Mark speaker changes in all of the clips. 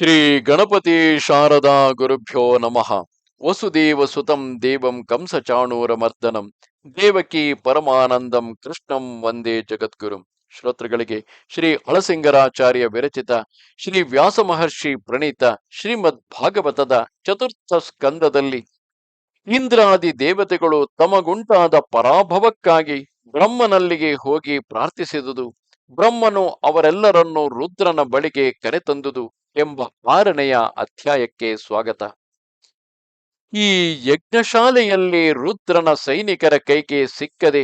Speaker 1: ಶ್ರೀ ಗಣಪತಿ ಶಾರದಾ ಗುರುಭ್ಯೋ ನಮಃ. ವಸುದೇವ ಸುತಂ ದೇವಂ ಕಂಸಚಾಣೂರಮರ್ದನಂ ದೇವಕಿ ಪರಮಾನಂದಂ ಕೃಷ್ಣಂ ವಂದೇ ಜಗದ್ಗುರು. ಶ್ರೋತೃಗಳಿಗೆ ಶ್ರೀ ಹಳಸಿಂಗರಾಚಾರ್ಯ ವಿರಚಿತ, ಶ್ರೀ ವ್ಯಾಸ ಮಹರ್ಷಿ ಪ್ರಣೀತ, ಶ್ರೀಮದ್ ಭಾಗವತದ ಚತುರ್ಥ ಸ್ಕಂದದಲ್ಲಿ ಇಂದ್ರಾದಿ ದೇವತೆಗಳು ತಮಗುಂಟಾದ ಪರಾಭವಕ್ಕಾಗಿ ಬ್ರಹ್ಮನಲ್ಲಿಗೆ ಹೋಗಿ ಪ್ರಾರ್ಥಿಸಿದುದು. ಬ್ರಹ್ಮನು ಅವರೆಲ್ಲರನ್ನು ರುದ್ರನ ಬಳಿಗೆ ಕರೆತಂದುದು ಎಂಬ ಆರನೆಯ ಅಧ್ಯಾಯಕ್ಕೆ ಸ್ವಾಗತ. ಈ ಯಜ್ಞಶಾಲೆಯಲ್ಲಿ ರುದ್ರನ ಸೈನಿಕರ ಕೈಗೆ ಸಿಕ್ಕದೆ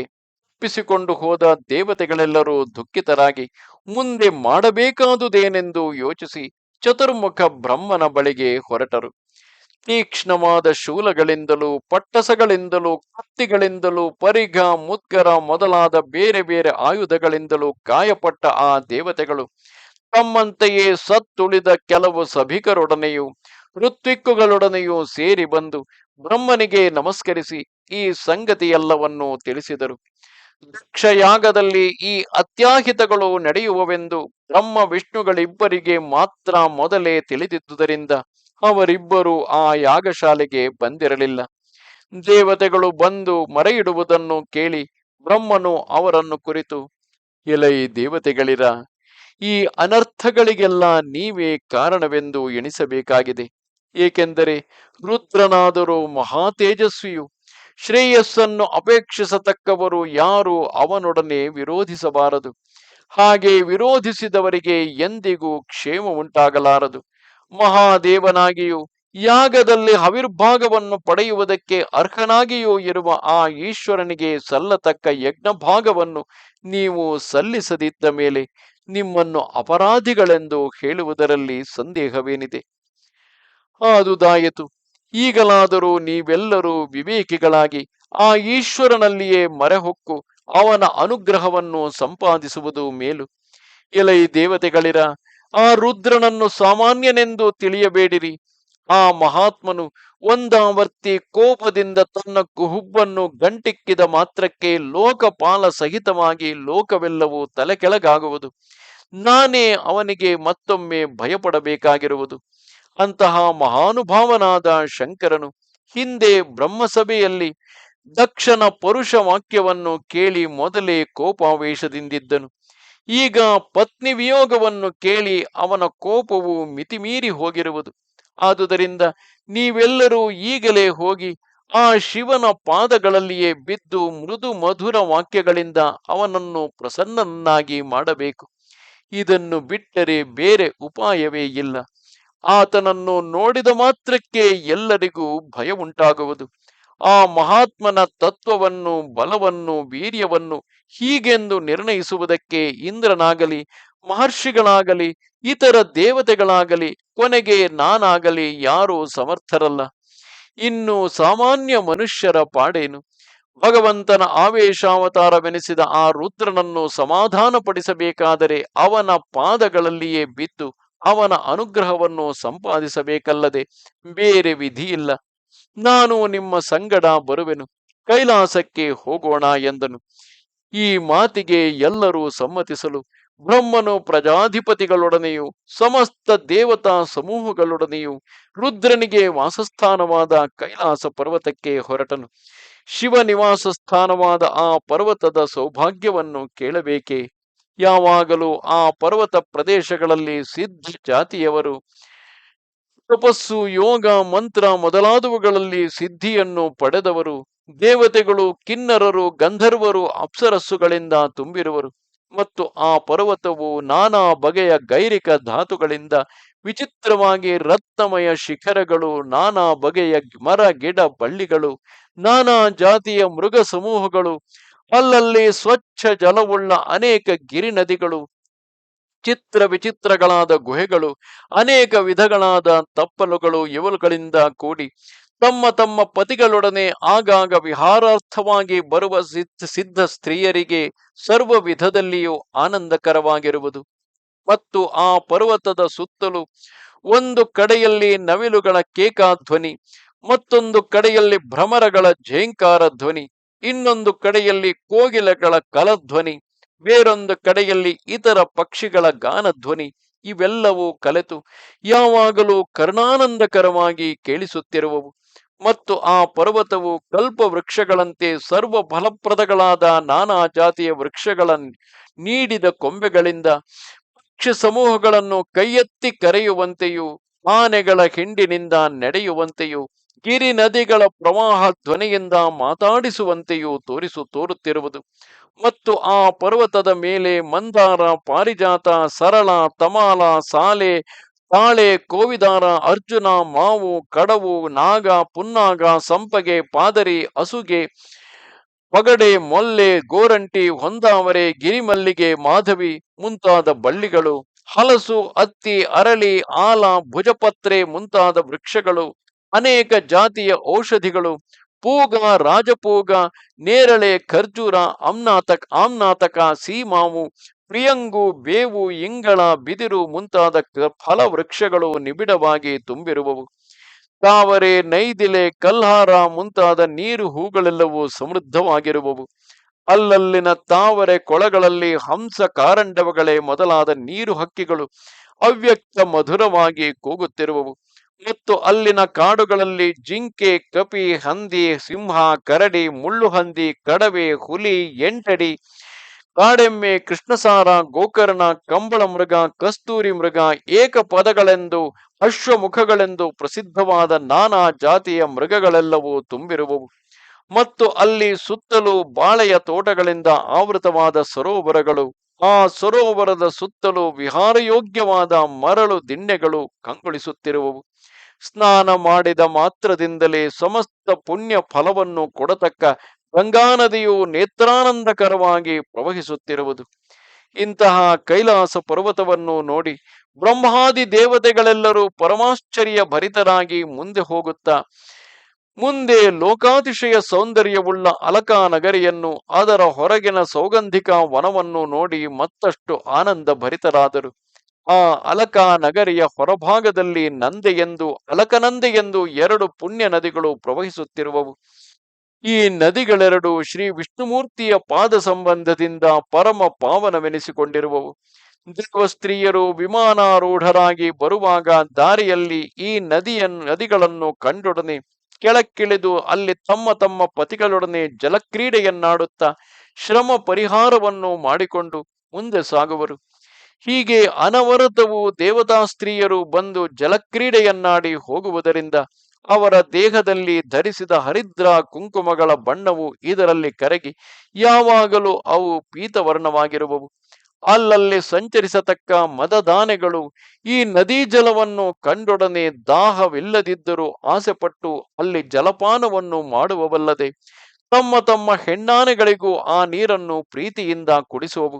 Speaker 1: ತಪ್ಪಿಸಿಕೊಂಡು ಹೋದ ದೇವತೆಗಳೆಲ್ಲರೂ ದುಃಖಿತರಾಗಿ ಮುಂದೆ ಮಾಡಬೇಕಾದುದೇನೆಂದು ಯೋಚಿಸಿ ಚತುರ್ಮುಖ ಬ್ರಹ್ಮನ ಬಳಿಗೆ ಹೊರಟರು. ತೀಕ್ಷ್ಣವಾದ ಶೂಲಗಳಿಂದಲೂ, ಪಟ್ಟಸಗಳಿಂದಲೂ, ಕತ್ತಿಗಳಿಂದಲೂ, ಪರಿಘ, ಮುದ್ಗರ ಮೊದಲಾದ ಬೇರೆ ಬೇರೆ ಆಯುಧಗಳಿಂದಲೂ ಗಾಯಪಟ್ಟ ಆ ದೇವತೆಗಳು. ತಮ್ಮಂತೆಯೇ ಸತ್ತುಳಿದ ಕೆಲವು ಸಭಿಕರೊಡನೆಯೂ, ಋತ್ವಿಕ್ಕುಗಳೊಡನೆಯೂ ಸೇರಿ ಬಂದು ಬ್ರಹ್ಮನಿಗೆ ನಮಸ್ಕರಿಸಿ ಈ ಸಂಗತಿಯೆಲ್ಲವನ್ನೂ ತಿಳಿಸಿದರು. ದಕ್ಷಯಾಗದಲ್ಲಿ ಈ ಅತ್ಯಾಹಿತಗಳು ನಡೆಯುವವೆಂದು ಬ್ರಹ್ಮ ವಿಷ್ಣುಗಳಿಬ್ಬರಿಗೆ ಮಾತ್ರ ಮೊದಲೇ ತಿಳಿದಿದ್ದುದರಿಂದ ಅವರಿಬ್ಬರು ಆ ಯಾಗಶಾಲೆಗೆ ಬಂದಿರಲಿಲ್ಲ. ದೇವತೆಗಳು ಬಂದು ಮರೆಯಿಡುವುದನ್ನು ಕೇಳಿ ಬ್ರಹ್ಮನು ಅವರನ್ನು ಕುರಿತು, ಎಲೈ ದೇವತೆಗಳಿರ, ಈ ಅನರ್ಥಗಳಿಗೆಲ್ಲ ನೀವೇ ಕಾರಣವೆಂದು ಎಣಿಸಬೇಕಾಗಿದೆ. ಏಕೆಂದರೆ ರುದ್ರನಾದರೂ ಮಹಾ ತೇಜಸ್ವಿಯು ಶ್ರೇಯಸ್ಸನ್ನು ಅಪೇಕ್ಷಿಸತಕ್ಕವರು ಯಾರು ಅವನೊಡನೆ ವಿರೋಧಿಸಬಾರದು. ಹಾಗೆ ವಿರೋಧಿಸಿದವರಿಗೆ ಎಂದಿಗೂ ಕ್ಷೇಮ ಉಂಟಾಗಲಾರದು ಮಹಾದೇವನಾಗಿಯೂ ಯಾಗದಲ್ಲಿ ಹವಿರ್ಭಾಗವನ್ನು ಪಡೆಯುವುದಕ್ಕೆ ಅರ್ಹನಾಗಿಯೂ ಇರುವ ಆ ಈಶ್ವರನಿಗೆ ಸಲ್ಲತಕ್ಕ ಯಜ್ಞ ಭಾಗವನ್ನು ನೀವು ಸಲ್ಲಿಸದಿದ್ದ ಮೇಲೆ ನಿಮ್ಮನ್ನು ಅಪರಾಧಿಗಳೆಂದು ಹೇಳುವುದರಲ್ಲಿ ಸಂದೇಹವೇನಿದೆ? ಆದುದಾಯಿತು, ಈಗಲಾದರೂ ನೀವೆಲ್ಲರೂ ವಿವೇಕಿಗಳಾಗಿ ಆ ಈಶ್ವರನಲ್ಲಿಯೇ ಮರೆಹೊಕ್ಕು ಅವನ ಅನುಗ್ರಹವನ್ನು ಸಂಪಾದಿಸುವುದು ಮೇಲು. ಎಲೈ ದೇವತೆಗಳಿರ ಆ ರುದ್ರನನ್ನು ಸಾಮಾನ್ಯನೆಂದು ತಿಳಿಯಬೇಡಿರಿ. ಆ ಮಹಾತ್ಮನು ಒಂದಾವರ್ತಿ ಕೋಪದಿಂದ ತನ್ನ ಕುಹುಬ್ಬನ್ನು ಗಂಟಿಕ್ಕಿದ ಮಾತ್ರಕ್ಕೆ ಲೋಕಪಾಲ ಸಹಿತವಾಗಿ ಲೋಕವೆಲ್ಲವೂ ತಲೆಕೆಳಗಾಗುವುದು. ನಾನೇ ಅವನಿಗೆ ಮತ್ತೊಮ್ಮೆ ಭಯಪಡಬೇಕಾಗಿರುವುದು. ಅಂತಹ ಮಹಾನುಭಾವನಾದ ಶಂಕರನು ಹಿಂದೆ ಬ್ರಹ್ಮಸಭೆಯಲ್ಲಿ ದಕ್ಷನ ಪರುಷ ವಾಕ್ಯವನ್ನು ಕೇಳಿ ಮೊದಲೇ ಕೋಪಾವೇಶದಿಂದಿದ್ದನು. ಈಗ ಪತ್ನಿ ವಿಯೋಗವನ್ನು ಕೇಳಿ ಅವನ ಕೋಪವು ಮಿತಿಮೀರಿ ಹೋಗಿರುವುದು. ಆದುದರಿಂದ ನೀವೆಲ್ಲರೂ ಈಗಲೇ ಹೋಗಿ ಆ ಶಿವನ ಪಾದಗಳಲ್ಲಿಯೇ ಬಿದ್ದು ಮೃದು ಮಧುರ ವಾಕ್ಯಗಳಿಂದ ಅವನನ್ನು ಪ್ರಸನ್ನನ್ನಾಗಿ ಮಾಡಬೇಕು. ಇದನ್ನು ಬಿಟ್ಟರೆ ಬೇರೆ ಉಪಾಯವೇ ಇಲ್ಲ. ಆತನನ್ನು ನೋಡಿದ ಮಾತ್ರಕ್ಕೆ ಎಲ್ಲರಿಗೂ ಭಯ ಉಂಟಾಗುವುದು ಆ ಮಹಾತ್ಮನ ತತ್ವವನ್ನು, ಬಲವನ್ನು, ವೀರ್ಯವನ್ನು ಹೀಗೆಂದು ನಿರ್ಣಯಿಸುವುದಕ್ಕೆ ಇಂದ್ರನಾಗಲಿ, ಮಹರ್ಷಿಗಳಾಗಲಿ, ಇತರ ದೇವತೆಗಳಾಗಲಿ, ಕೊನೆಗೆ ನಾನಾಗಲಿ ಯಾರೂ ಸಮರ್ಥರಲ್ಲ. ಇನ್ನು ಸಾಮಾನ್ಯ ಮನುಷ್ಯರ ಪಾಡೇನು? ಭಗವಂತನ ಆವೇಶಾವತಾರವೆನಿಸಿದ ಆ ರುದ್ರನನ್ನು ಸಮಾಧಾನಪಡಿಸಬೇಕಾದರೆ ಅವನ ಪಾದಗಳಲ್ಲಿಯೇ ಬಿದ್ದು ಅವನ ಅನುಗ್ರಹವನ್ನು ಸಂಪಾದಿಸಬೇಕಲ್ಲದೆ ಬೇರೆ ವಿಧಿಯಿಲ್ಲ. ನಾನು ನಿಮ್ಮ ಸಂಗಡ ಬರುವೆನು. ಕೈಲಾಸಕ್ಕೆ ಹೋಗೋಣ ಎಂದನು. ಈ ಮಾತಿಗೆ ಎಲ್ಲರೂ ಸಮ್ಮತಿಸಲು ಬ್ರಹ್ಮನು ಪ್ರಜಾಧಿಪತಿಗಳೊಡನೆಯೂ ಸಮಸ್ತ ದೇವತಾ ಸಮೂಹಗಳೊಡನೆಯೂ ರುದ್ರನಿಗೆ ವಾಸಸ್ಥಾನವಾದ ಕೈಲಾಸ ಪರ್ವತಕ್ಕೆ ಹೊರಟನು. ಶಿವ ನಿವಾಸ ಸ್ಥಾನವಾದ ಆ ಪರ್ವತದ ಸೌಭಾಗ್ಯವನ್ನು ಕೇಳಬೇಕೆ? ಯಾವಾಗಲೂ ಆ ಪರ್ವತ ಪ್ರದೇಶಗಳಲ್ಲಿ ಸಿದ್ಧ ಜಾತಿಯವರು ತಪಸ್ಸು, ಯೋಗ, ಮಂತ್ರ ಮೊದಲಾದವುಗಳಲ್ಲಿ ಸಿದ್ಧಿಯನ್ನು ಪಡೆದವರು. ದೇವತೆಗಳು, ಕಿನ್ನರರು, ಗಂಧರ್ವರು, ಅಪ್ಸರಸ್ಸುಗಳಿಂದ ತುಂಬಿರುವರು. ಮತ್ತು ಆ ಪರ್ವತವು ನಾನಾ ಬಗೆಯ ಗೈರಿಕ ಧಾತುಗಳಿಂದ ವಿಚಿತ್ರವಾಗಿ ರತ್ನಮಯ ಶಿಖರಗಳು, ನಾನಾ ಬಗೆಯ ಮರ, ಗಿಡ, ಬಳ್ಳಿಗಳು, ನಾನಾ ಜಾತಿಯ ಮೃಗ ಸಮೂಹಗಳು ಅಲ್ಲಲ್ಲಿ ಸ್ವಚ್ಛ ಜಲವುಳ್ಳ ಅನೇಕ ಗಿರಿ ನದಿಗಳು ಚಿತ್ರ ವಿಚಿತ್ರಗಳಾದ ಗುಹೆಗಳು, ಅನೇಕ ವಿಧಗಳಾದ ತಪ್ಪಲುಗಳು ಇವುಗಳಿಂದ ಕೂಡಿ ತಮ್ಮ ತಮ್ಮ ಪತಿಗಳೊಡನೆ ಆಗಾಗ ವಿಹಾರಾರ್ಥವಾಗಿ ಬರುವ ಸಿದ್ಧ ಸ್ತ್ರೀಯರಿಗೆ ಸರ್ವ ವಿಧದಲ್ಲಿಯೂ ಆನಂದಕರವಾಗಿರುವುದು. ಮತ್ತು ಆ ಪರ್ವತದ ಸುತ್ತಲೂ ಒಂದು ಕಡೆಯಲ್ಲಿ ನವಿಲುಗಳ ಕೇಕಾ ಧ್ವನಿ ಮತ್ತೊಂದು ಕಡೆಯಲ್ಲಿ ಭ್ರಮರಗಳ ಝೇಂಕಾರ ಧ್ವನಿ, ಇನ್ನೊಂದು ಕಡೆಯಲ್ಲಿ ಕೋಗಿಲೆಗಳ ಕಲಧ್ವನಿ ಬೇರೊಂದು ಕಡೆಯಲ್ಲಿ ಇತರ ಪಕ್ಷಿಗಳ ಗಾನಧ್ವನಿ ಇವೆಲ್ಲವೂ ಕಲೆತು ಯಾವಾಗಲೂ ಕರ್ಣಾನಂದಕರವಾಗಿ ಕೇಳಿಸುತ್ತಿರುವವು. ಮತ್ತು ಆ ಪರ್ವತವು ಕಲ್ಪ ವೃಕ್ಷಗಳಂತೆ ಸರ್ವ ಫಲಪ್ರದಗಳಾದ ನಾನಾ ಜಾತಿಯ ವೃಕ್ಷಗಳ ನೀಡಿದ ಕೊಂಬೆಗಳಿಂದ ಪಕ್ಷಿ ಸಮೂಹಗಳನ್ನು ಕೈಯೆತ್ತಿ ಕರೆಯುವಂತೆಯೂ, ಆನೆಗಳ ಹಿಂಡಿನಿಂದ ನಡೆಯುವಂತೆಯೂ ಗಿರಿ ನದಿಗಳ ಪ್ರವಾಹ ಧ್ವನಿಯಿಂದ ಮಾತಾಡಿಸುವಂತೆಯೂ ತೋರಿಸು ತೋರುತ್ತಿರುವುದು. ಮತ್ತು ಆ ಪರ್ವತದ ಮೇಲೆ ಮಂದಾರ, ಪಾರಿಜಾತ, ಸರಳ, ತಮಾಲ, ಸಾಲೆ, ತಾಳೆ, ಕೋವಿದಾರ, ಅರ್ಜುನ, ಮಾವು, ಕಡವು, ನಾಗ, ಪುನ್ನಾಗ, ಸಂಪಗೆ, ಪಾದರಿ ಅಸುಗೆ ಪಗಡೆ, ಮೊಲ್ಲೆ, ಗೋರಂಟಿ, ಹೊಂದಾವರೆ, ಗಿರಿಮಲ್ಲಿಗೆ, ಮಾಧವಿ ಮುಂತಾದ ಬಳ್ಳಿಗಳು, ಹಲಸು ಅತ್ತಿ ಅರಳಿ, ಆಲ, ಭುಜಪತ್ರೆ ಮುಂತಾದ ವೃಕ್ಷಗಳು, ಅನೇಕ ಜಾತಿಯ ಔಷಧಿಗಳು ಪೂಗ, ರಾಜಪೂಗ, ನೇರಳೆ, ಖರ್ಜೂರ ಅಮ್ನಾಥಕ್ ಆಮ್ನಾತಕ, ಸೀಮಾವು, ಪ್ರಿಯಂಗು, ಬೇವು, ಇಂಗಳ, ಬಿದಿರು ಮುಂತಾದ ಕ- ಫಲ ವೃಕ್ಷಗಳು ನಿಬಿಡವಾಗಿ ತುಂಬಿರುವವು. ತಾವರೆ, ನೈದಿಲೆ, ಕಲ್ಹಾರ ಮುಂತಾದ ನೀರು ಹೂಗಳೆಲ್ಲವೂ ಸಮೃದ್ಧವಾಗಿರುವವು. ಅಲ್ಲಲ್ಲಿನ ತಾವರೆ ಕೊಳಗಳಲ್ಲಿ ಹಂಸ ಕಾರಂಡವಗಳೇ ಮೊದಲಾದ ನೀರು ಹಕ್ಕಿಗಳು ಅವ್ಯಕ್ತ ಮಧುರವಾಗಿ ಕೂಗುತ್ತಿರುವವು. ಮತ್ತು ಅಲ್ಲಿನ ಕಾಡುಗಳಲ್ಲಿ ಜಿಂಕೆ, ಕಪಿ, ಹಂದಿ, ಸಿಂಹ, ಕರಡಿ ಮುಳ್ಳುಹಂದಿ ಕಡವೆ, ಹುಲಿ, ಎಂಟಡಿ, ಕಾಡೆಮ್ಮೆ, ಕೃಷ್ಣಸಾರ, ಗೋಕರ್ಣ, ಕಂಬಳ ಮೃಗ, ಕಸ್ತೂರಿ ಮೃಗ, ಏಕ ಪದಗಳೆಂದು, ಅಶ್ವಮುಖಗಳೆಂದು ಪ್ರಸಿದ್ಧವಾದ ನಾನಾ ಜಾತಿಯ ಮೃಗಗಳೆಲ್ಲವೂ ತುಂಬಿರುವವು. ಮತ್ತು ಅಲ್ಲಿ ಸುತ್ತಲೂ ಬಾಳೆಯ ತೋಟಗಳಿಂದ ಆವೃತವಾದ ಸರೋವರಗಳು. ಆ ಸರೋವರದ ಸುತ್ತಲೂ ವಿಹಾರಯೋಗ್ಯವಾದ ಮರಳು ದಿಣ್ಣೆಗಳು ಕಂಗೊಳಿಸುತ್ತಿರುವವು. ಸ್ನಾನ ಮಾಡಿದ ಮಾತ್ರದಿಂದಲೇ ಸಮಸ್ತ ಪುಣ್ಯ ಫಲವನ್ನು ಕೊಡತಕ್ಕ ಗಂಗಾ ನದಿಯು ನೇತ್ರಾನಂದಕರವಾಗಿ ಪ್ರವಹಿಸುತ್ತಿರುವುದು. ಇಂತಹ ಕೈಲಾಸ ಪರ್ವತವನ್ನು ನೋಡಿ ಬ್ರಹ್ಮಾದಿ ದೇವತೆಗಳೆಲ್ಲರೂ ಪರಮಾಶ್ಚರ್ಯ ಭರಿತರಾಗಿ ಮುಂದೆ ಹೋಗುತ್ತಾ ಮುಂದೆ ಲೋಕಾತಿಶಯ ಸೌಂದರ್ಯವುಳ್ಳ ಅಲಕಾ ನಗರಿಯನ್ನು ಅದರ ಹೊರಗಿನ ಸೌಗಂಧಿಕ ವನವನ್ನು ನೋಡಿ ಮತ್ತಷ್ಟು ಆನಂದ ಭರಿತರಾದರು ಆ ಅಲಕಾ ನಗರಿಯ ಹೊರಭಾಗದಲ್ಲಿ ನಂದೆಯೆಂದು, ಅಲಕನಂದೆಯೆಂದು ಎರಡು ಪುಣ್ಯ ನದಿಗಳು ಪ್ರವಹಿಸುತ್ತಿರುವವು. ಈ ನದಿಗಳೆರಡು ಶ್ರೀ ವಿಷ್ಣುಮೂರ್ತಿಯ ಪಾದ ಸಂಬಂಧದಿಂದ ಪರಮ ಪಾವನವೆನಿಸಿಕೊಂಡಿರುವವು. ದೇವಸ್ತ್ರೀಯರು ವಿಮಾನಾರೂಢರಾಗಿ ಬರುವಾಗ ದಾರಿಯಲ್ಲಿ ಈ ನದಿಯನ್ನು ನದಿಗಳನ್ನು ಕಂಡೊಡನೆ ಕೆಳಕ್ಕಿಳಿದು ಅಲ್ಲಿ ತಮ್ಮ ತಮ್ಮ ಪತಿಗಳೊಡನೆ ಜಲಕ್ರೀಡೆಯನ್ನಾಡುತ್ತಾ ಶ್ರಮ ಪರಿಹಾರವನ್ನು ಮಾಡಿಕೊಂಡು ಮುಂದೆ ಸಾಗುವರು. ಹೀಗೆ ಅನವರತವು ದೇವತಾ ಸ್ತ್ರೀಯರು ಬಂದು ಜಲಕ್ರೀಡೆಯನ್ನಾಡಿ ಹೋಗುವುದರಿಂದ ಅವರ ದೇಹದಲ್ಲಿ ಧರಿಸಿದ ಹರಿದ್ರ ಕುಂಕುಮಗಳ ಬಣ್ಣವು ಇದರಲ್ಲಿ ಕರಗಿ ಯಾವಾಗಲೂ ಅವು ಪೀತವರ್ಣವಾಗಿರುವವು. ಅಲ್ಲಲ್ಲಿ ಸಂಚರಿಸತಕ್ಕ ಮದದಾನೆಗಳು ಈ ನದಿ ಜಲವನ್ನು ಕಂಡೊಡನೆ ದಾಹವಿಲ್ಲದಿದ್ದರೂ ಆಸೆಪಟ್ಟು ಅಲ್ಲಿ ಜಲಪಾನವನ್ನು ಮಾಡುವವಲ್ಲದೆ ತಮ್ಮ ತಮ್ಮ ಹೆಣ್ಣಾನೆಗಳಿಗೂ ಆ ನೀರನ್ನು ಪ್ರೀತಿಯಿಂದ ಕುಡಿಸುವವು.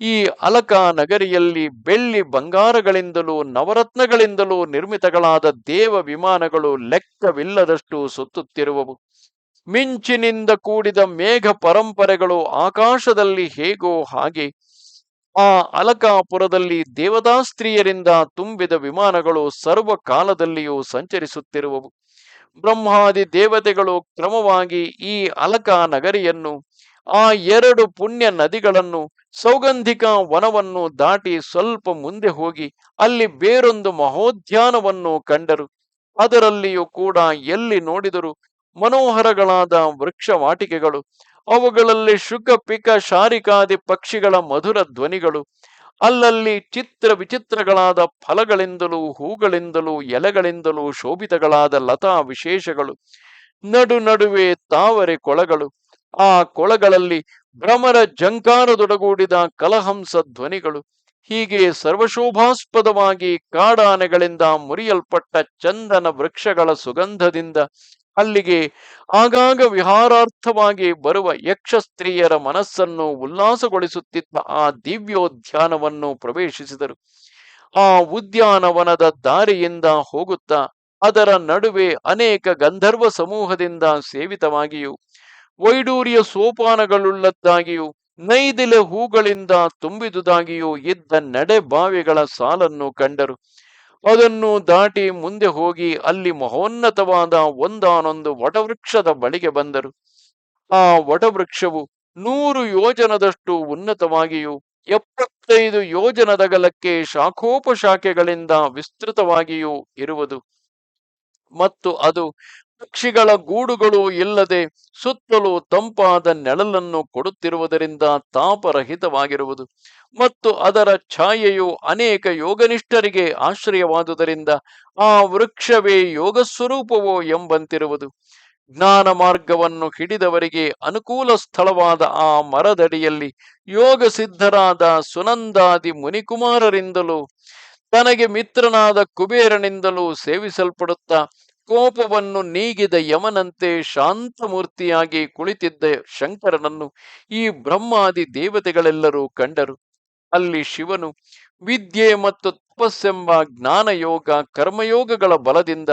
Speaker 1: ಈ ಅಲಕ ನಗರಿಯಲ್ಲಿ ಬೆಳ್ಳಿ ಬಂಗಾರಗಳಿಂದಲೂ ನವರತ್ನಗಳಿಂದಲೂ ನಿರ್ಮಿತಗಳಾದ ದೇವ ವಿಮಾನಗಳು ಲೆಕ್ಕವಿಲ್ಲದಷ್ಟು ಸುತ್ತುತ್ತಿರುವವು. ಮಿಂಚಿನಿಂದ ಕೂಡಿದ ಮೇಘ ಪರಂಪರೆಗಳು ಆಕಾಶದಲ್ಲಿ ಹೇಗೋ ಹಾಗೆ ಆ ಅಲಕಾಪುರದಲ್ಲಿ ದೇವತಾ ಸ್ತ್ರೀಯರಿಂದ ತುಂಬಿದ ವಿಮಾನಗಳು ಸರ್ವ ಕಾಲದಲ್ಲಿಯೂ ಸಂಚರಿಸುತ್ತಿರುವವು. ಬ್ರಹ್ಮಾದಿ ದೇವತೆಗಳು ಕ್ರಮವಾಗಿ ಈ ಅಲಕ ನಗರಿಯನ್ನು, ಆ ಎರಡು ಪುಣ್ಯ ನದಿಗಳನ್ನು, ಸೌಗಂಧಿಕ ವನವನ್ನು ದಾಟಿ ಸ್ವಲ್ಪ ಮುಂದೆ ಹೋಗಿ ಅಲ್ಲಿ ಬೇರೊಂದು ಮಹೋದ್ಯಾನವನ್ನು ಕಂಡರು. ಅದರಲ್ಲಿಯೂ ಕೂಡ ಎಲ್ಲಿ ನೋಡಿದರು ಮನೋಹರಗಳಾದ ವೃಕ್ಷವಾಟಿಕೆಗಳು ಅವುಗಳಲ್ಲಿ ಶುಕ, ಪಿಕ, ಶಾರಿಕಾದಿ ಪಕ್ಷಿಗಳ ಮಧುರ ಧ್ವನಿಗಳು, ಅಲ್ಲಲ್ಲಿ ಚಿತ್ರ ವಿಚಿತ್ರಗಳಾದ ಫಲಗಳಿಂದಲೂ ಹೂಗಳಿಂದಲೂ ಎಲೆಗಳಿಂದಲೂ ಶೋಭಿತಗಳಾದ ಲತಾ ವಿಶೇಷಗಳು, ನಡು ನಡುವೆ ತಾವರೆ ಕೊಳಗಳು, ಆ ಕೊಳಗಳಲ್ಲಿ ಭ್ರಮರ ಜಂಕಾರದೊಡಗೂಡಿದ ಕಲಹಂಸ ಧ್ವನಿಗಳು, ಹೀಗೆ ಸರ್ವಶೋಭಾಸ್ಪದವಾಗಿ ಕಾಡಾನೆಗಳಿಂದ ಮುರಿಯಲ್ಪಟ್ಟ ಚಂದನ ವೃಕ್ಷಗಳ ಸುಗಂಧದಿಂದ ಅಲ್ಲಿಗೆ ಆಗಾಗ ವಿಹಾರಾರ್ಥವಾಗಿ ಬರುವ ಯಕ್ಷ ಸ್ತ್ರೀಯರ ಮನಸ್ಸನ್ನು ಉಲ್ಲಾಸಗೊಳಿಸುತ್ತಿದ್ದ ಆ ದಿವ್ಯೋದ್ಯಾನವನ್ನು ಪ್ರವೇಶಿಸಿದರು. ಆ ಉದ್ಯಾನವನದ ದಾರಿಯಿಂದ ಹೋಗುತ್ತಾ ಅದರ ನಡುವೆ ಅನೇಕ ಗಂಧರ್ವ ಸಮೂಹದಿಂದ ಸೇವಿತವಾಗಿಯೂ, ವೈಡೂರ್ಯ ಸೋಪಾನಗಳುಳ್ಳದ್ದಾಗಿಯೂ, ನೈದಿಲೆ ಹೂಗಳಿಂದ ತುಂಬಿದುದಾಗಿಯೂ ಇದ್ದ ನಡೆಬಾವಿಗಳ ಸಾಲನ್ನು ಕಂಡರು. ಅದನ್ನು ದಾಟಿ ಮುಂದೆ ಹೋಗಿ ಅಲ್ಲಿ ಮಹೋನ್ನತವಾದ ಒಂದಾನೊಂದು ವಟವೃಕ್ಷದ ಬಳಿಗೆ ಬಂದರು. ಆ ವಟವೃಕ್ಷವು ನೂರು ಯೋಜನದಷ್ಟು ಉನ್ನತವಾಗಿಯೂ ಎಪ್ಪತ್ತೈದು ಯೋಜನದಗಲಕ್ಕೆ ಶಾಖೋಪಶಾಖೆಗಳಿಂದ ವಿಸ್ತೃತವಾಗಿಯೂ ಇರುವುದು. ಮತ್ತು ಅದು ಪಕ್ಷಿಗಳ ಗೂಡುಗಳು ಇಲ್ಲದೆ ಸುತ್ತಲೂ ತಂಪಾದ ನೆಳಲನ್ನು ಕೊಡುತ್ತಿರುವುದರಿಂದ ತಾಪರಹಿತವಾಗಿರುವುದು. ಮತ್ತು ಅದರ ಛಾಯೆಯು ಅನೇಕ ಯೋಗನಿಷ್ಠರಿಗೆ ಆಶ್ರಯವಾದುದರಿಂದ ಆ ವೃಕ್ಷವೇ ಯೋಗ ಸ್ವರೂಪವೋ ಎಂಬಂತಿರುವುದು. ಜ್ಞಾನ ಮಾರ್ಗವನ್ನು ಹಿಡಿದವರಿಗೆ ಅನುಕೂಲ ಸ್ಥಳವಾದ ಆ ಮರದಡಿಯಲ್ಲಿ ಯೋಗ ಸಿದ್ಧರಾದ ಸುನಂದಾದಿ ಮುನಿಕುಮಾರರಿಂದಲೂ, ತನಗೆ ಮಿತ್ರನಾದ ಕುಬೇರನಿಂದಲೂ ಸೇವಿಸಲ್ಪಡುತ್ತಾ ಕೋಪವನ್ನು ನೀಗಿದ ಯಮನಂತೆ ಶಾಂತಮೂರ್ತಿಯಾಗಿ ಕುಳಿತಿದ್ದ ಶಂಕರನನ್ನು ಈ ಬ್ರಹ್ಮಾದಿ ದೇವತೆಗಳೆಲ್ಲರೂ ಕಂಡರು. ಅಲ್ಲಿ ಶಿವನು ವಿದ್ಯೆ ಮತ್ತು ತಪಸ್ಸೆಂಬ ಜ್ಞಾನಯೋಗ, ಕರ್ಮಯೋಗಗಳ ಬಲದಿಂದ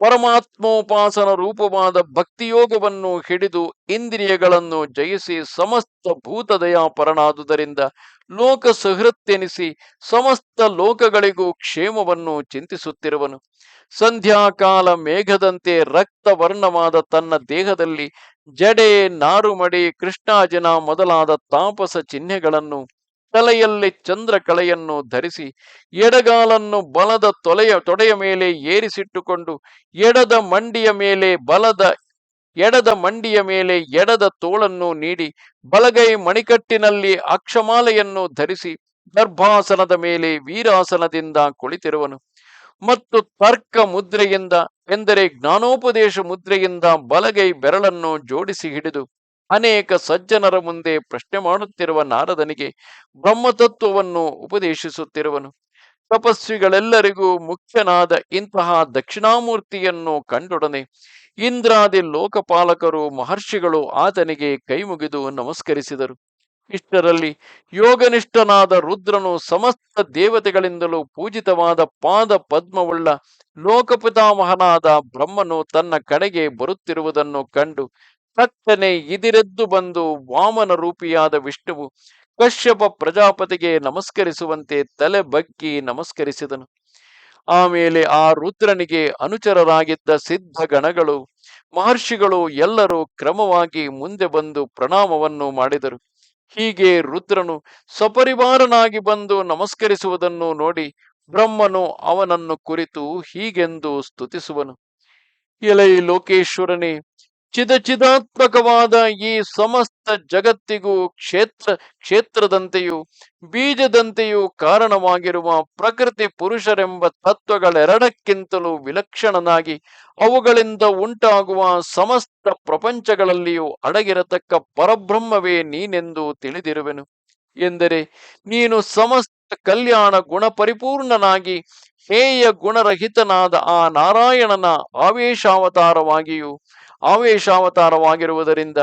Speaker 1: ಪರಮಾತ್ಮೋಪಾಸನ ರೂಪವಾದ ಭಕ್ತಿಯೋಗವನ್ನು ಹಿಡಿದು ಇಂದ್ರಿಯಗಳನ್ನು ಜಯಿಸಿ ಸಮಸ್ತ ಭೂತದಯಾಪರನಾದುದರಿಂದ ಲೋಕ ಸಹೃತ್ತೆನಿಸಿ ಸಮಸ್ತ ಲೋಕಗಳಿಗೂ ಕ್ಷೇಮವನ್ನು ಚಿಂತಿಸುತ್ತಿರುವನು. ಸಂಧ್ಯಾಕಾಲ ಮೇಘದಂತೆ ರಕ್ತವರ್ಣವಾದ ತನ್ನ ದೇಹದಲ್ಲಿ ಜಡೆ ನಾರುಮಡಿ ಕೃಷ್ಣಾಜನ ಮೊದಲಾದ ತಾಪಸ ಚಿಹ್ನೆಗಳನ್ನು ತಲೆಯಲ್ಲಿ ಚಂದ್ರ ಕಳೆಯನ್ನು ಧರಿಸಿ ಎಡಗಾಲನ್ನು ಬಲದ ತೊಲೆಯ, ತೊಡೆಯ ಮೇಲೆ ಏರಿಸಿಟ್ಟುಕೊಂಡು ಎಡದ ಮಂಡಿಯ ಮೇಲೆ ಬಲದ, ಎಡದ ಮಂಡಿಯ ಮೇಲೆ ಎಡದ ತೋಳನ್ನು ನೀಡಿ ಬಲಗೈ ಮಣಿಕಟ್ಟಿನಲ್ಲಿ ಅಕ್ಷಮಾಲೆಯನ್ನು ಧರಿಸಿ ಗರ್ಭಾಸನದ ಮೇಲೆ ವೀರಾಸನದಿಂದ ಕುಳಿತಿರುವನು. ಮತ್ತು ತರ್ಕ ಮುದ್ರೆಯಿಂದ, ಎಂದರೆ ಜ್ಞಾನೋಪದೇಶ ಮುದ್ರೆಯಿಂದ ಬಲಗೈ ಬೆರಳನ್ನು ಜೋಡಿಸಿ ಹಿಡಿದು ಅನೇಕ ಸಜ್ಜನರ ಮುಂದೆ ಪ್ರಶ್ನೆ ಮಾಡುತ್ತಿರುವ ನಾರದನಿಗೆ ಬ್ರಹ್ಮತತ್ವವನ್ನು ಉಪದೇಶಿಸುತ್ತಿರುವನು. ತಪಸ್ವಿಗಳೆಲ್ಲರಿಗೂ ಮುಖ್ಯನಾದ ಇಂತಹ ದಕ್ಷಿಣಾಮೂರ್ತಿಯನ್ನು ಕಂಡೊಡನೆ ಇಂದ್ರಾದಿ ಲೋಕಪಾಲಕರು, ಮಹರ್ಷಿಗಳು ಆತನಿಗೆ ಕೈಮುಗಿದು ನಮಸ್ಕರಿಸಿದರು. ಇಷ್ಟರಲ್ಲಿ ಯೋಗನಿಷ್ಠನಾದ ರುದ್ರನು ಸಮಸ್ತ ದೇವತೆಗಳಿಂದಲೂ ಪೂಜಿತವಾದ ಪಾದ ಪದ್ಮವುಳ್ಳ ಲೋಕಪಿತಾಮಹನಾದ ಬ್ರಹ್ಮನು ತನ್ನ ಕಡೆಗೆ ಬರುತ್ತಿರುವುದನ್ನು ಕಂಡು ತಕ್ಕನೆ ಇದಿರೆದ್ದು ಬಂದು ವಾಮನ ರೂಪಿಯಾದ ವಿಷ್ಣುವು ಕಶ್ಯಪ ಪ್ರಜಾಪತಿಗೆ ನಮಸ್ಕರಿಸುವಂತೆ ತಲೆ ಬಗ್ಗಿ ನಮಸ್ಕರಿಸಿದನು. ಆಮೇಲೆ ಆ ರುದ್ರನಿಗೆ ಅನುಚರರಾಗಿದ್ದ ಸಿದ್ಧ ಗಣಗಳು, ಮಹರ್ಷಿಗಳು ಎಲ್ಲರೂ ಕ್ರಮವಾಗಿ ಮುಂದೆ ಬಂದು ಪ್ರಣಾಮವನ್ನು ಮಾಡಿದರು. ಹೀಗೆ ರುದ್ರನು ಸಪರಿವಾರನಾಗಿ ಬಂದು ನಮಸ್ಕರಿಸುವುದನ್ನು ನೋಡಿ ಬ್ರಹ್ಮನು ಅವನನ್ನು ಕುರಿತು ಹೀಗೆಂದು ಸ್ತುತಿಸುವನು. ಎಲೈ ಲೋಕೇಶ್ವರನೇ ಚಿದಚಿದಾತ್ಮಕವಾದ ಈ ಸಮಸ್ತ ಜಗತ್ತಿಗೂ ಕ್ಷೇತ್ರ, ಕ್ಷೇತ್ರದಂತೆಯೂ, ಬೀಜದಂತೆಯೂ ಕಾರಣವಾಗಿರುವ ಪ್ರಕೃತಿ ಪುರುಷರೆಂಬ ತತ್ವಗಳೆರಡಕ್ಕಿಂತಲೂ ವಿಲಕ್ಷಣನಾಗಿ ಅವುಗಳಿಂದ ಉಂಟಾಗುವ ಸಮಸ್ತ ಪ್ರಪಂಚಗಳಲ್ಲಿಯೂ ಅಡಗಿರತಕ್ಕ ಪರಬ್ರಹ್ಮವೇ ನೀನೆಂದು ತಿಳಿದಿರುವೆನು. ಎಂದರೆ, ನೀನು ಸಮಸ್ತ ಕಲ್ಯಾಣ ಗುಣ ಪರಿಪೂರ್ಣನಾಗಿ ಹೇಯ ಗುಣರಹಿತನಾದ ಆ ನಾರಾಯಣನ ಆವೇಶಾವತಾರವಾಗಿಯೂ ಆವೇಶಾವತಾರವಾಗಿರುವುದರಿಂದ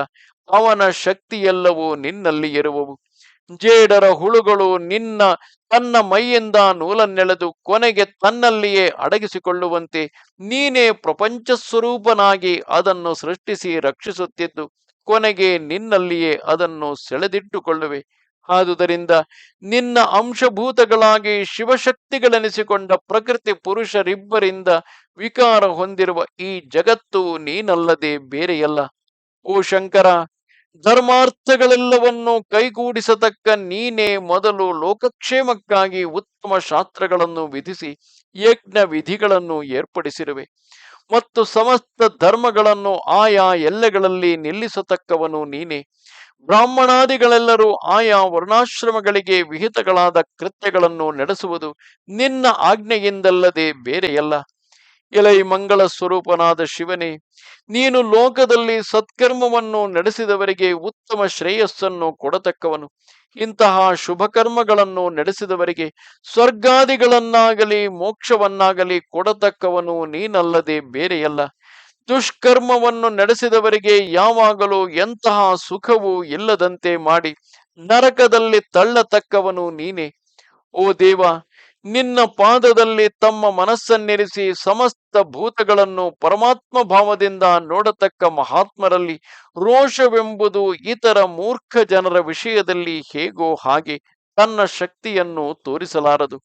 Speaker 1: ಅವನ ಶಕ್ತಿಯೆಲ್ಲವೂ ನಿನ್ನಲ್ಲಿ ಇರುವವು ಜೇಡರ ಹುಳುಗಳು ನಿನ್ನ, ತನ್ನ ಮೈಯಿಂದ ನೂಲನ್ನೆಳೆದು ಕೊನೆಗೆ ತನ್ನಲ್ಲಿಯೇ ಅಡಗಿಸಿಕೊಳ್ಳುವಂತೆ ನೀನೇ ಪ್ರಪಂಚ ಸ್ವರೂಪನಾಗಿ ಅದನ್ನು ಸೃಷ್ಟಿಸಿ ರಕ್ಷಿಸುತ್ತಿದ್ದು, ಕೊನೆಗೆ ನಿನ್ನಲ್ಲಿಯೇ ಅದನ್ನು ಸೆಳೆದಿಟ್ಟುಕೊಳ್ಳುವೆ. ಆದುದರಿಂದ ನಿನ್ನ ಅಂಶಭೂತಗಳಾಗಿ ಶಿವಶಕ್ತಿಗಳೆನಿಸಿಕೊಂಡ ಪ್ರಕೃತಿ ಪುರುಷರಿಬ್ಬರಿಂದ ವಿಕಾರ ಹೊಂದಿರುವ ಈ ಜಗತ್ತು ನೀನಲ್ಲದೆ ಬೇರೆಯಲ್ಲ. ಓ ಶಂಕರ, ಧರ್ಮಾರ್ಥಗಳೆಲ್ಲವನ್ನು ಕೈಗೂಡಿಸತಕ್ಕ ನೀನೇ ಮೊದಲು ಲೋಕಕ್ಷೇಮಕ್ಕಾಗಿ ಉತ್ತಮ ಶಾಸ್ತ್ರಗಳನ್ನು ವಿಧಿಸಿ ಯಜ್ಞ ವಿಧಿಗಳನ್ನು ಏರ್ಪಡಿಸಿರುವೆ. ಮತ್ತು ಸಮಸ್ತ ಧರ್ಮಗಳನ್ನು ಆಯಾ ಎಲ್ಲೆಗಳಲ್ಲಿ ನಿಲ್ಲಿಸತಕ್ಕವನು ನೀನೇ. ಬ್ರಾಹ್ಮಣಾದಿಗಳೆಲ್ಲರೂ ಆಯಾ ವರ್ಣಾಶ್ರಮಗಳಿಗೆ ವಿಹಿತಗಳಾದ ಕೃತ್ಯಗಳನ್ನು ನಡೆಸುವುದು ನಿನ್ನ ಆಜ್ಞೆಯಿಂದಲ್ಲದೆ ಬೇರೆಯಲ್ಲ. ಎಲೈ ಮಂಗಳ ಸ್ವರೂಪನಾದ ಶಿವನೇ, ನೀನು ಲೋಕದಲ್ಲಿ ಸತ್ಕರ್ಮವನ್ನು ನಡೆಸಿದವರಿಗೆ ಉತ್ತಮ ಶ್ರೇಯಸ್ಸನ್ನು ಕೊಡತಕ್ಕವನು. ಇಂತಹ ಶುಭ ಕರ್ಮಗಳನ್ನು ನಡೆಸಿದವರಿಗೆ ಸ್ವರ್ಗಾದಿಗಳನ್ನಾಗಲಿ ಮೋಕ್ಷವನ್ನಾಗಲಿ ಕೊಡತಕ್ಕವನು ನೀನಲ್ಲದೆ ಬೇರೆಯಲ್ಲ. ದುಷ್ಕರ್ಮವನ್ನು ನಡೆಸಿದವರಿಗೆ ಯಾವಾಗಲೂ ಎಂತಹ ಸುಖವೂ ಇಲ್ಲದಂತೆ ಮಾಡಿ ನರಕದಲ್ಲಿ ತಳ್ಳತಕ್ಕವನು ನೀನೆ. ಓ ದೇವ, ನಿನ್ನ ಪಾದದಲ್ಲಿ ತಮ್ಮ ಮನಸ್ಸನ್ನಿರಿಸಿ ಸಮಸ್ತ ಭೂತಗಳನ್ನು ಪರಮಾತ್ಮ ಭಾವದಿಂದ ನೋಡತಕ್ಕ ಮಹಾತ್ಮರಲ್ಲಿ ರೋಷವೆಂಬುದು ಇತರ ಮೂರ್ಖ ಜನರ ವಿಷಯದಲ್ಲಿ ಹೇಗೋ ಹಾಗೆ ತನ್ನ ಶಕ್ತಿಯನ್ನು ತೋರಿಸಲಾರದು.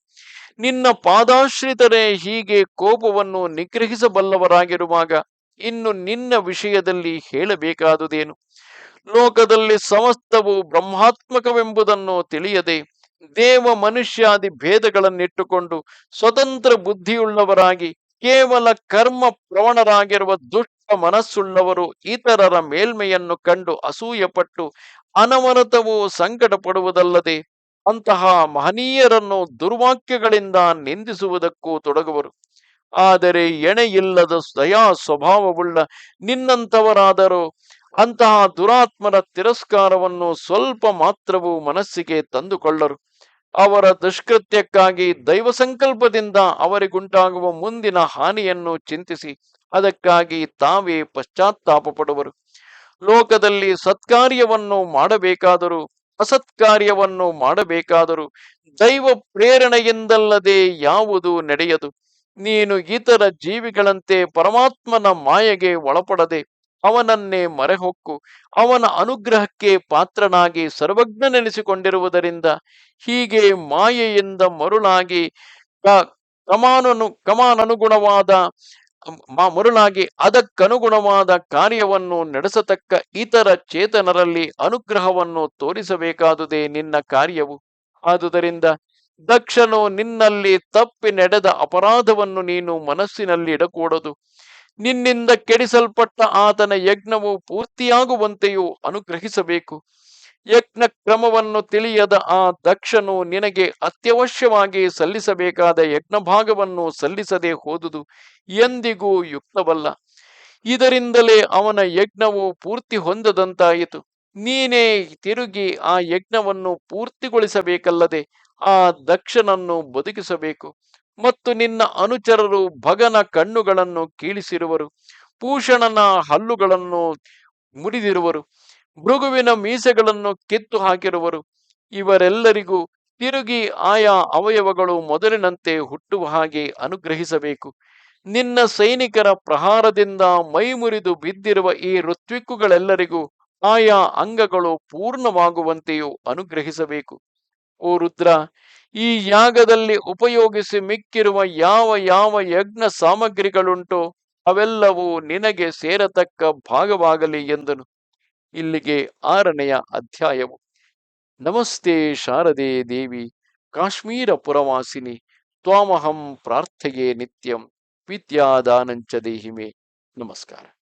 Speaker 1: ನಿನ್ನ ಪಾದಾಶ್ರಿತರೇ ಹೀಗೆ ಕೋಪವನ್ನು ನಿಗ್ರಹಿಸಬಲ್ಲವರಾಗಿರುವಾಗ ಇನ್ನು ನಿನ್ನ ವಿಷಯದಲ್ಲಿ ಹೇಳಬೇಕಾದುದೇನು? ಲೋಕದಲ್ಲಿ ಸಮಸ್ತವು ಬ್ರಹ್ಮಾತ್ಮಕವೆಂಬುದನ್ನು ತಿಳಿಯದೆ ದೇವ ಮನುಷ್ಯಾದಿ ಭೇದಗಳನ್ನಿಟ್ಟುಕೊಂಡು ಸ್ವತಂತ್ರ ಬುದ್ಧಿಯುಳ್ಳವರಾಗಿ ಕೇವಲ ಕರ್ಮ ಪ್ರವಣರಾಗಿರುವ ದುಷ್ಟ ಮನಸ್ಸುಳ್ಳವರು ಇತರರ ಮೇಲ್ಮೆಯನ್ನು ಕಂಡು ಅಸೂಯಪಟ್ಟು ಅನವರತವು ಸಂಕಟ ಪಡುವುದಲ್ಲದೆ ಅಂತಹ ಮಹನೀಯರನ್ನು ದುರ್ವಾಕ್ಯಗಳಿಂದ ನಿಂದಿಸುವುದಕ್ಕೂ ತೊಡಗುವರು. ಆದರೆ ಎಣೆಯಿಲ್ಲದ ದಯಾ ಸ್ವಭಾವವುಳ್ಳ ನಿನ್ನಂತವರಾದರೂ ಅಂತಹ ದುರಾತ್ಮರ ತಿರಸ್ಕಾರವನ್ನು ಸ್ವಲ್ಪ ಮಾತ್ರವೂ ಮನಸ್ಸಿಗೆ ತಂದುಕೊಳ್ಳರು. ಅವರ ದುಷ್ಕೃತ್ಯಕ್ಕಾಗಿ ದೈವ ಸಂಕಲ್ಪದಿಂದ ಅವರಿಗುಂಟಾಗುವ ಮುಂದಿನ ಹಾನಿಯನ್ನು ಚಿಂತಿಸಿ, ಅದಕ್ಕಾಗಿ ತಾವೇ ಪಶ್ಚಾತ್ತಾಪ ಪಡುವರು ಲೋಕದಲ್ಲಿ ಸತ್ಕಾರ್ಯವನ್ನು ಮಾಡಬೇಕಾದರೂ, ಅಸತ್ಕಾರ್ಯವನ್ನು ಮಾಡಬೇಕಾದರೂ ದೈವ ಪ್ರೇರಣೆಯಿಂದಲ್ಲದೆ ಯಾವುದು ನಡೆಯದು? ನೀನು ಇತರ ಜೀವಿಗಳಂತೆ ಪರಮಾತ್ಮನ ಮಾಯೆಗೆ ಒಳಪಡದೆ ಅವನನ್ನೇ ಮರೆಹೊಕ್ಕು, ಅವನ ಅನುಗ್ರಹಕ್ಕೆ ಪಾತ್ರನಾಗಿ ಸರ್ವಜ್ಞನೆನಿಸಿಕೊಂಡಿರುವುದರಿಂದ ಹೀಗೆ ಮಾಯೆಯಿಂದ ಮರುಳಾಗಿ ಕಮಾನನು, ಕಮಾನನುಗುಣವಾದ ಮರುಳಾಗಿ ಅದಕ್ಕನುಗುಣವಾದ ಕಾರ್ಯವನ್ನು ನಡೆಸತಕ್ಕ ಇತರ ಚೇತನರಲ್ಲಿ ಅನುಗ್ರಹವನ್ನು ತೋರಿಸಬೇಕಾದುದೇ ನಿನ್ನ ಕಾರ್ಯವು. ಆದುದರಿಂದ ದಕ್ಷನು ನಿನ್ನಲ್ಲಿ ತಪ್ಪಿ ನಡೆದ ಅಪರಾಧವನ್ನು ನೀನು ಮನಸ್ಸಿನಲ್ಲಿ ಇಡಕೂಡದು. ನಿನ್ನಿಂದ ಕೆಡಿಸಲ್ಪಟ್ಟ ಆತನ ಯಜ್ಞವು ಪೂರ್ತಿಯಾಗುವಂತೆಯೂ ಅನುಗ್ರಹಿಸಬೇಕು. ಯಜ್ಞ ಕ್ರಮವನ್ನು ತಿಳಿಯದ ಆ ದಕ್ಷನು ನಿನಗೆ ಅತ್ಯವಶ್ಯವಾಗಿ ಸಲ್ಲಿಸಬೇಕಾದ ಯಜ್ಞ ಭಾಗವನ್ನು ಸಲ್ಲಿಸದೆ ಹೋದುದು ಎಂದಿಗೂ ಯುಕ್ತವಲ್ಲ. ಇದರಿಂದಲೇ ಅವನ ಯಜ್ಞವು ಪೂರ್ತಿ ಹೊಂದದಂತಾಯಿತು. ನೀನೇ ತಿರುಗಿ ಆ ಯಜ್ಞವನ್ನು ಪೂರ್ತಿಗೊಳಿಸಬೇಕಲ್ಲದೆ ಆ ದಕ್ಷನನ್ನು ಬದುಕಿಸಬೇಕು. ಮತ್ತು ನಿನ್ನ ಅನುಚರರು ಭಗನ ಕಣ್ಣುಗಳನ್ನು ಕೀಳಿಸಿರುವರು. ಭೂಷಣನ ಹಲ್ಲುಗಳನ್ನು ಮುರಿದಿರುವರು. ಮೃಗುವಿನ ಮೀಸೆಗಳನ್ನು ಕಿತ್ತು ಹಾಕಿರುವರು. ಇವರೆಲ್ಲರಿಗೂ ತಿರುಗಿ ಆಯಾ ಅವಯವಗಳು ಮೊದಲಿನಂತೆ ಹುಟ್ಟುವ ಹಾಗೆ ಅನುಗ್ರಹಿಸಬೇಕು. ನಿನ್ನ ಸೈನಿಕರ ಪ್ರಹಾರದಿಂದ ಮೈ ಮುರಿದು ಬಿದ್ದಿರುವ ಈ ಋತ್ವಿಕ್ಕುಗಳೆಲ್ಲರಿಗೂ ಆಯಾ ಅಂಗಗಳು ಪೂರ್ಣವಾಗುವಂತೆಯೂ ಅನುಗ್ರಹಿಸಬೇಕು. ಓ ರುದ್ರ, ಈ ಯಾಗದಲ್ಲಿ ಉಪಯೋಗಿಸಿ ಮಿಕ್ಕಿರುವ ಯಾವ ಯಾವ ಯಜ್ಞ ಸಾಮಗ್ರಿಗಳುಂಟು, ಅವೆಲ್ಲವೂ ನಿನಗೆ ಸೇರತಕ್ಕ ಭಾಗವಾಗಲಿ ಎಂದನು. ಇಲ್ಲಿಗೆ ಆರನೆಯ ಅಧ್ಯಾಯವು. ನಮಸ್ತೆ ಶಾರದೆ ದೇವಿ, ಕಾಶ್ಮೀರ ಪುರವಾಸಿನಿ, ತ್ವಾಮಹಂ ಪ್ರಾರ್ಥೆಯೇ ನಿತ್ಯಂ, ವಿದ್ಯಾದಾನಂಚ ದೇಹಿಮೆ. ನಮಸ್ಕಾರ.